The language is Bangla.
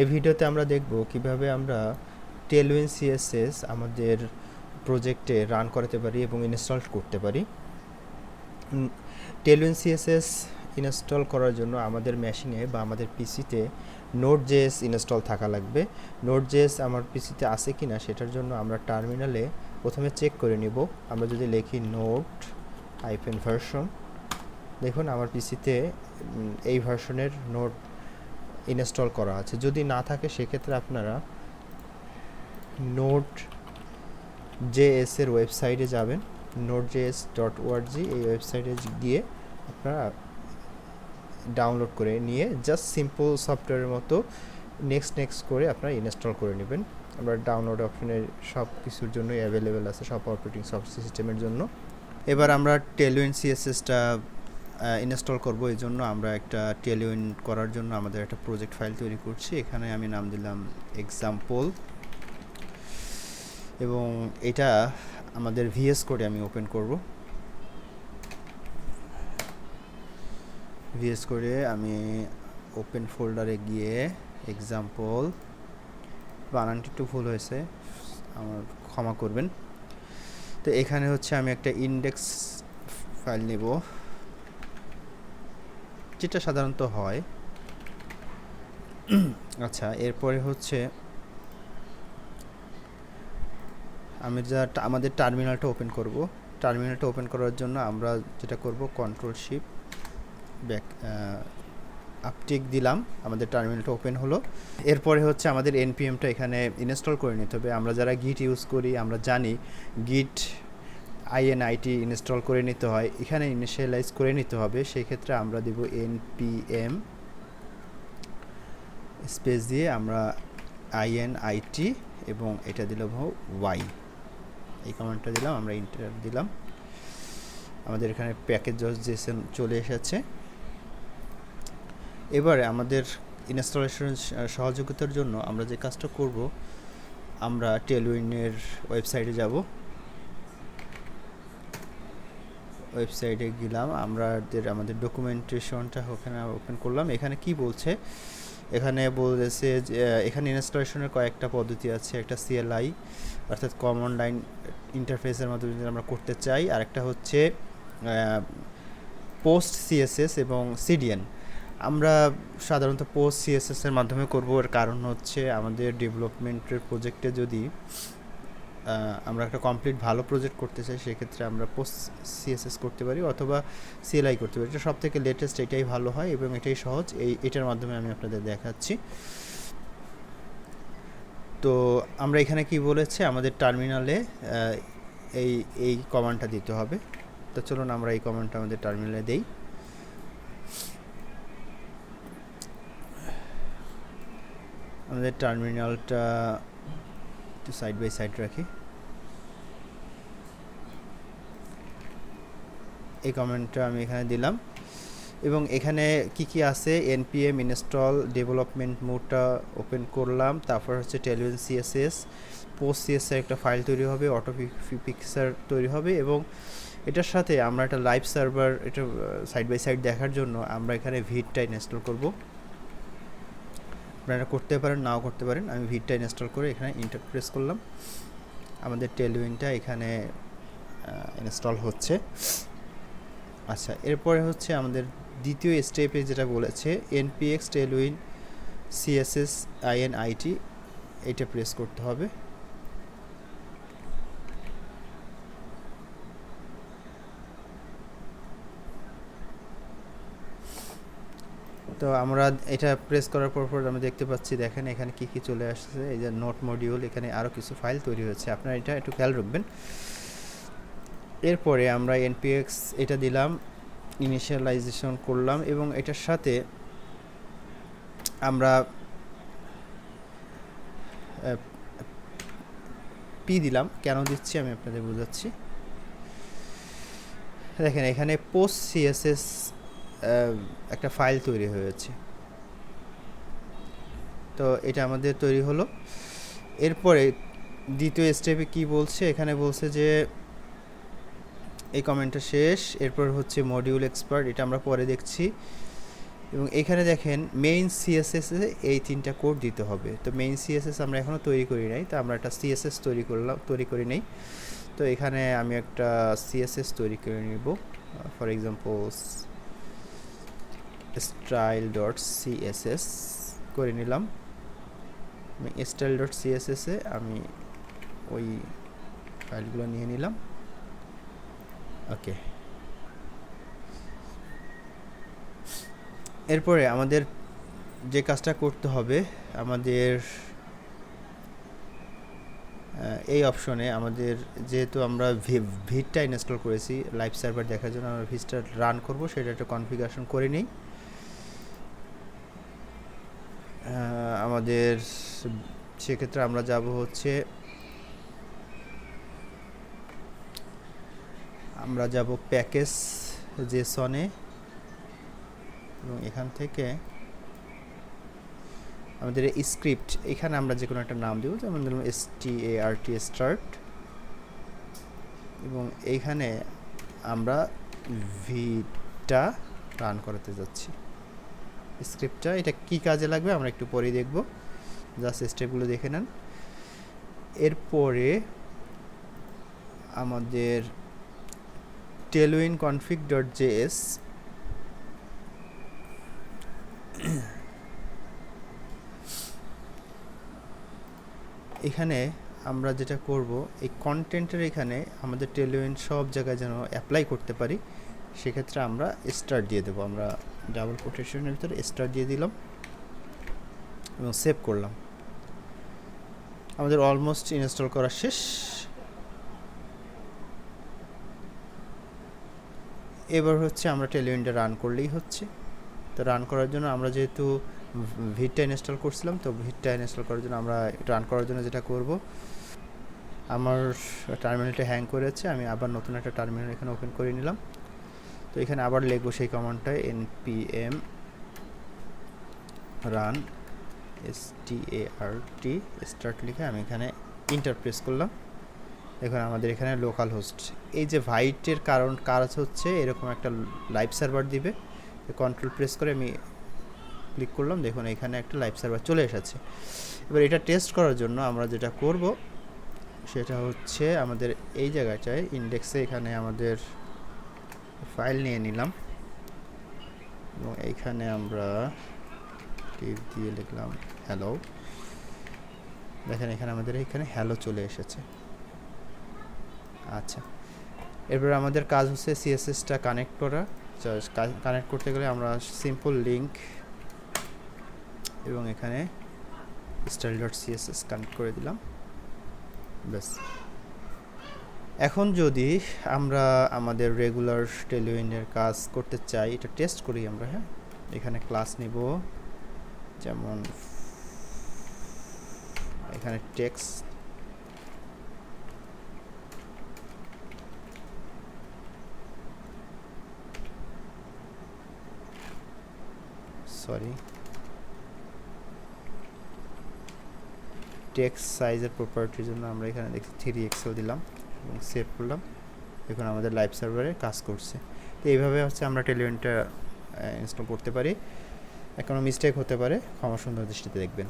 এই ভিডিওতে আমরা দেখব কীভাবে আমরা টেলউইন সিএসএস আমাদের প্রজেক্টে রান করাতে পারি এবং ইনস্টল করতে পারি। টেলউইন সিএসএস ইনস্টল করার জন্য আমাদের মেশিনে বা আমাদের পিসিতে নোট জেএস ইনস্টল থাকা লাগবে। নোট জেএস আমার পিসিতে আছে কি না সেটার জন্য আমরা টার্মিনালে প্রথমে চেক করে নিব। আমরা যদি লিখি নোট আইপেন ভার্সন দেখুন আমার পিসিতে এই ভার্সনের নোট ইনস্টল করা আছে। যদি না থাকে, সেক্ষেত্রে আপনারা নোট জেএস এর ওয়েবসাইটে যাবেন। নোট জেএস ডট ওআরজি এই ওয়েবসাইটে গিয়ে আপনারা ডাউনলোড করে নিয়ে জাস্ট সিম্পল সফটওয়্যারের মতো নেক্সট নেক্সট করে আপনারা ইনস্টল করে নেবেন। আমরা ডাউনলোড অপশনে সব কিছুর জন্যই অ্যাভেলেবেল আছে, সব অপারেটিং সিস্টেমের জন্য। এবার আমরা টেলউইন সিএসএসটা ইনস্টল করব, এই জন্য আমরা একটা টেলিউইন করার জন্য আমাদের একটা প্রজেক্ট ফাইল তৈরি করছি। এখানে আমি নাম দিলাম এক্সাম্পল এবং এটা আমাদের ভিএস কোডে আমি ওপেন করব। ভিএস কোডে আমি ওপেন ফোল্ডারে গিয়ে এক্সাম্পল বানানটি একটু ভুল হয়েছে, আমার ক্ষমা করবেন। তো এখানে হচ্ছে আমি একটা ইন্ডেক্স ফাইল নেব। যেটা সাধারণত হয়। আচ্ছা এরপরে হচ্ছে আমি যা আমাদের টার্মিনালটা ওপেন করব। টার্মিনালটা ওপেন করার জন্য আমরা যেটা করব কন্ট্রোল শিপ ব্যাক আপটিক দিলাম। আমাদের টার্মিনালটা ওপেন হলো। এরপরে হচ্ছে আমাদের এনপিএমটা এখানে ইনস্টল করে নিতে হবে। আমরা যারা গিট ইউজ করি, আমরা জানি গিট আইএনআইটি ইনস্টল করে নিতে হয়, এখানে ইনিশিয়ালাইজ করে নিতে হবে, সেই ক্ষেত্রে আমরা দেব এনপিএম স্পেস দিয়ে আমরা আইএনআইটি এবং এটা দিলাম ওয়াই। এই কমান্ডটা দিলাম, আমরা ইন্টার দিলাম। আমাদের এখানে প্যাকেজ জেসন চলে এসেছে। এবারে আমাদের ইনস্টলেশন সহযোগিতার জন্য আমরা যে কাজটা করব, আমরা টেলউইনের ওয়েবসাইটে যাব। ওয়েবসাইটে গেলাম, আমরা আমাদের ডকুমেন্টেশনটা ওখানে ওপেন করলাম। এখানে কি বলছে? এখানে বলেছে যে এখানে ইনস্টলেশনের কয়েকটা পদ্ধতি আছে, একটা সিএলআই অর্থাৎ কমন লাইন ইন্টারফেসের মাধ্যমে যদি আমরা করতে চাই আর একটা হচ্ছে পোস্ট সিএসএস এবং সিডিএন আমরা সাধারণত পোস্ট সিএসএসের মাধ্যমে করব, এর কারণ হচ্ছে আমাদের ডেভেলপমেন্টের প্রজেক্টে যদি আমরা একটা কমপ্লিট ভালো প্রজেক্ট করতে চাই, সেক্ষেত্রে আমরা পোস্ট সিএসএস করতে পারি অথবা সিএলআই করতে পারি। এটা সব থেকে লেটেস্ট এটাই ভালো হয় এবং এটাই সহজ। এই, এটার মাধ্যমে আমি আপনাদের দেখাচ্ছি। তো আমরা এখানে কি বলেছে? আমাদের টার্মিনালে এই এই কমান্ডটা দিতে হবে। তো চলুন আমরা এই কমান্ডটা আমাদের টার্মিনালে দেই। আমাদের টার্মিনালটা একটু সাইড বাই সাইড রাখি। এই কমেন্টটা আমি এখানে দিলাম। এবং এখানে কি কি আছে? এনপিএম ইনস্টল ডেভেলপমেন্ট মোডটা ওপেন করলাম। তারপর হচ্ছে টেলিভিশন সিএসএস পোস্ট সিএসএর একটা ফাইল তৈরি হবে অটো পিকচার তৈরি হবে এবং এটার সাথে আমরা একটা লাইভ সার্ভার এটা সাইড বাই সাইড দেখার জন্য আমরা এখানে ভিডটা ইনস্টল করব। আপনারা করতে পারেন, নাও করতে পারেন। আমি ভিডটা ইনস্টল করে এখানে ইন্টার প্রেস করলাম। আমাদের টেলউইনটা এখানে ইনস্টল হচ্ছে। আচ্ছা এরপরে হচ্ছে আমাদের দ্বিতীয় স্টেপে যেটা বলেছে এনপিএক্স টেলউইন সিএসএস আইএনআইটি এটা প্রেস করতে হবে। তো আমরা এটা প্রেস করার পর পর আমরা দেখতে পাচ্ছি, দেখেন এখানে কি কি চলে আসছে। এই যে নোট মডিউল এখানে আরও কিছু ফাইল তৈরি হয়েছে। আপনারা এটা একটু খেয়াল রাখবেন। এরপরে আমরা এনপিএক্স এটা দিলাম ইনিশিয়ালাইজেশন করলাম এবং এটার সাথে আমরা পি দিলাম। কেন দিচ্ছি আমি আপনাদের বোঝাচ্ছি। দেখেন এখানে পোস্ট সিএসএস একটা ফাইল তৈরি হয়েছে। তো এটা আমাদের তৈরি হলো। এরপরে দ্বিতীয় স্টেপে কি বলছে? এখানে বলছে যে, এই কমেন্টটা শেষ। এরপর হচ্ছে মডিউল এক্সপার্ট এটা আমরা পরে দেখছি। এবং এখানে দেখেন মেইন সিএসএস এই তিনটা কোড দিতে হবে। তো মেইন সিএসএস আমরা এখনও তৈরি করি নাই, তো আমরা একটা সিএসএস তৈরি করলাম, তৈরি করি নেই। তো এখানে আমি একটা সিএসএস তৈরি করে নিব। For example style dot CSS করে নিলাম। আমি স্টাইল ডট সিএসএসে আমি ওই ফাইলগুলো নিয়ে নিলাম। ওকে। এরপরে আমাদের যে কাজটা করতে হবে, আমাদের এই অপশনে আমাদের যেহেতু আমরা ভিটটা ইনস্টল করেছি লাইভ সার্ভার দেখার জন্য আমরা ভিটটা রান করব, সেটা একটা কনফিগারেশন করে নিই। আমাদের, সেক্ষেত্রে আমরা যাব হচ্ছে, আমরা যাব প্যাকেজ জেসনে এবং এখান থেকে আমাদের স্ক্রিপ্ট, এখানে আমরা যে কোনো একটা নাম দেবো, যেমন ধরুন S T A R T start এবং এইখানে আমরা ভিটা রান করাতে যাচ্ছি। স্ক্রিপ্টটা এটা কি কাজে লাগবে আমরা একটু পরেই দেখব। জাস্ট স্টেপগুলো দেখে নেন। এরপরে আমাদের টেলউইন কনফিগ ডট জেএস এখানে আমরা যেটা করব, এই কন্টেন্টের এখানে আমাদের টেলউইন সব জায়গায় যেন অ্যাপ্লাই করতে পারি, সেক্ষেত্রে আমরা স্টার্ট দিয়ে দেবো। আমরা ডাবল কোটেশনের ভিতরে স্টার্ট দিয়ে দিলাম এবং সেভ করলাম। আমাদের অলমোস্ট ইনস্টল করা শেষ। এবার হচ্ছে আমরা টেলিউইনটা রান করলেই হচ্ছে। তো রান করার জন্য আমরা যেহেতু ভিটটা ইনস্টল করছিলাম, তো ভিটটা ইনস্টল করার জন্য আমরা রান করার জন্য যেটা করব, আমার টার্মিনালটা হ্যাং করেছে, আমি আবার নতুন একটা টার্মিনাল এখানে ওপেন করে নিলাম। তো এখানে আবার লিখব সেই কমান্ডটা npm run S T A R T start লিখে আমি এখানে ইন্টার প্রেস করলাম। এখন আমাদের এখানে লোকাল হোস্ট এই যে ভাইটের কারণ, কাজ হচ্ছে এরকম একটা লাইভ সার্ভার দিবে। কন্ট্রোল প্রেস করে আমি ক্লিক করলাম, দেখুন এখানে একটা লাইভ সার্ভার চলে এসেছে। এবার এটা টেস্ট করার জন্য আমরা যেটা করব, সেটা হচ্ছে আমাদের এই জায়গাটায় ইন্ডেক্সে এখানে আমাদের ফাইল নিয়ে নিলাম। এবং এইখানে আমরা টিপ দিয়ে লিখলাম, হ্যালো। দেখেন এখানে আমাদের এখানে হ্যালো চলে এসেছে। আচ্ছা এরপর আমাদের কাজ হচ্ছে সিএসএসটা কানেক্ট করা। কানেক্ট করতে গেলে আমরা সিম্পল লিঙ্ক এবং এখানে স্টাইল ডট সিএসএস কানেক্ট করে দিলাম। ব্যাস। এখন যদি আমরা আমাদের রেগুলার টেলিউইনের কাজ করতে চাই, এটা টেস্ট করি আমরা হ্যাঁ? এখানে ক্লাস নিব, যেমন এখানে টেক্স সরি টেক্স সাইজের প্রপার্টির জন্য আমরা এখানে দেখছি থ্রি এক্সেল দিলাম। এবং সেভ করলাম। এখন আমাদের লাইভ সার্ভারে কাজ করছে। তো এইভাবে হচ্ছে আমরা টেলিভেন্টটা ইনস্টল করতে পারি। এখনও মিস্টেক হতে পারে। ক্ষমা সুন্দর দৃষ্টিতে দেখবেন।